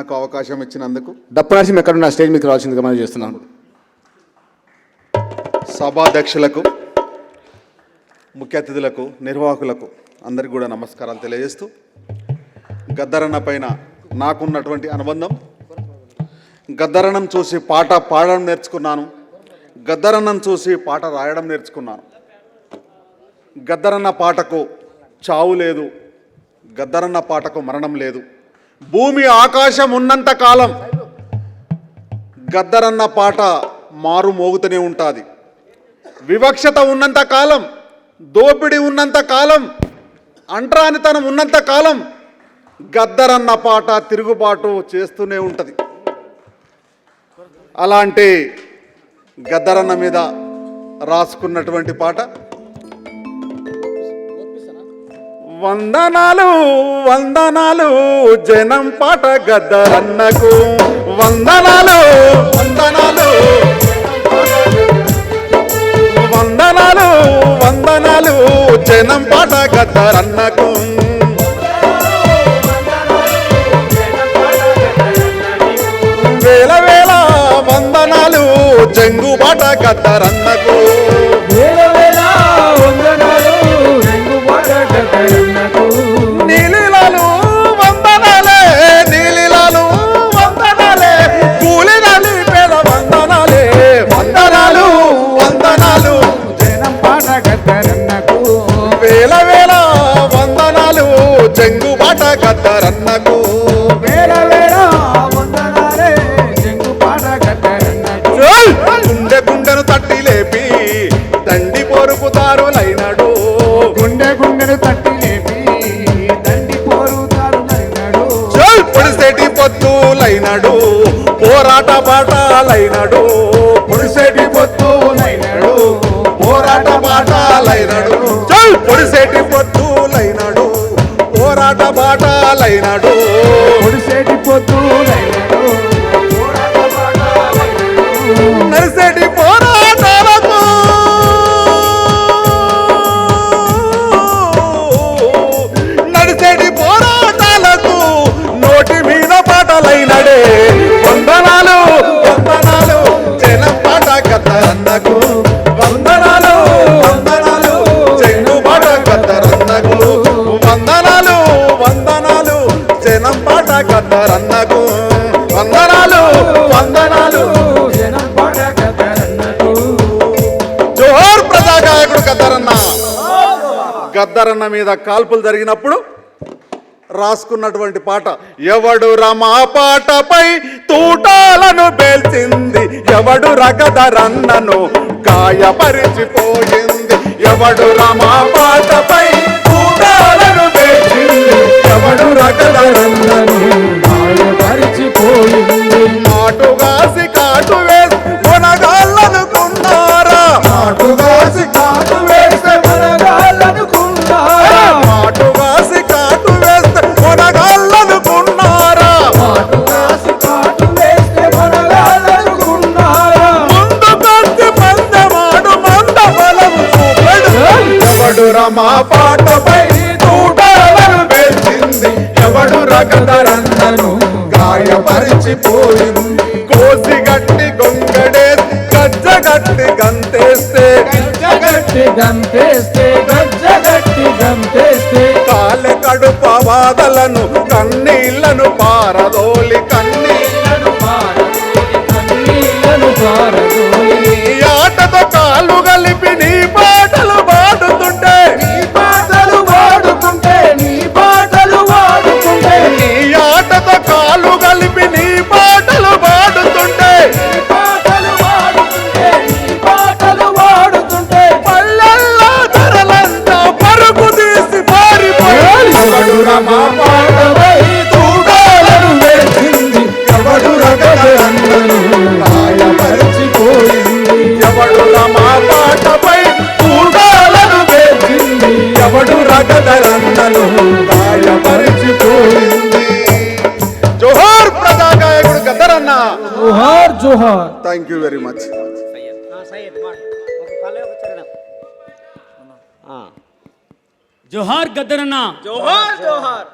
నాకు అవకాశం ఇచ్చినందుకు దప్ప నరసింహ ఎక్కడ నా స్టేజ్ మీకు రావాల్సిందిగా మనం చేస్తున్నాను. సభాధ్యక్షులకు ముఖ్య అతిథులకు నిర్వాహకులకు అందరికీ కూడా నమస్కారాలు తెలియజేస్తూ గద్దరన్న పైన నాకున్నటువంటి అనుబంధం గద్దరన్నం చూసి పాట పాడడం నేర్చుకున్నాను గద్దరన్నం చూసి పాట రాయడం నేర్చుకున్నాను. గద్దరన్న పాటకు చావు లేదు గద్దరన్న పాటకు మరణం లేదు. భూమి ఆకాశం ఉన్నంత కాలం గద్దరన్న పాట మారు మోగుతూనే ఉంటుంది. వివక్షత ఉన్నంత కాలం దోపిడీ ఉన్నంత కాలం అంటరానితనం ఉన్నంత కాలం గద్దరన్న పాట తిరుగుబాటు చేస్తూనే ఉంటుంది. అలాంటి గద్దరన్న మీద రాసుకున్నటువంటి పాట వందనాలు వందనాలు జనం పాట గద్దరన్నకు. వందనాలు వందనాలు వందనాలు వందనాలు జనం పాట గద్దరన్నకు. వేల వేల వందనాలు జంగు పాట గద్దరన్నకు. గద్దరన్నకు వేల వేల వందనాలు గద్దరన్నకు వేల వేల వందనాలే జంగు పాట గద్దరన్నకు ఏయ్! గుండె గుండెను తట్టి లేపి దండి పొరుపుతారులైనడు. గుండె గుండెను తట్టి లేపి దండి పోరుతారు నడినాడు ఏయ్! పొడిసేటి పొత్తులైనడు పోరాట పాటాలైనడు పాటాలైనడు పొడిసేటి పొద్దు నరిసేటి పోరాటాలకు. నడిసేటి పోరాటాలకు నోటి మీద పాటలైనడే. వందనాలు వందనాలు జనం పాట కత్తరన్నకు వందనాలు పాట కత్తరన్నకు వందనాలు. వందనాలు జోహార్ ప్రజాగాయకుడు గద్దరన్న. గద్దరన్న మీద కాల్పులు జరిగినప్పుడు రాసుకున్నటువంటి పాట ఎవడు రమా పాటపై తూటాలను పేల్చింది ఎవడు రగదరన్నను గాయపరిచిపోయింది ఎవడు రమా పాటపై ఎవడు రమా పాటపై తూటాలను పేల్చింది ఎవడు రగదరన్నను గాయపరిచిపోయింది. కోసి గట్టి గొంగడేసి గజ్జగట్టి గంతేస్తే. గట్టి గంతేస్తే గజ్జగట్టి గంతేస్తే. కాలె కడుప బాధలను కన్నీళ్ళను పారదోలి కన్నీళ్ళను జోహార్ థ్యాంక్ యూ వెరీ మచ్ జోహార్ గద్దరన్న జోహార్ జోహార్.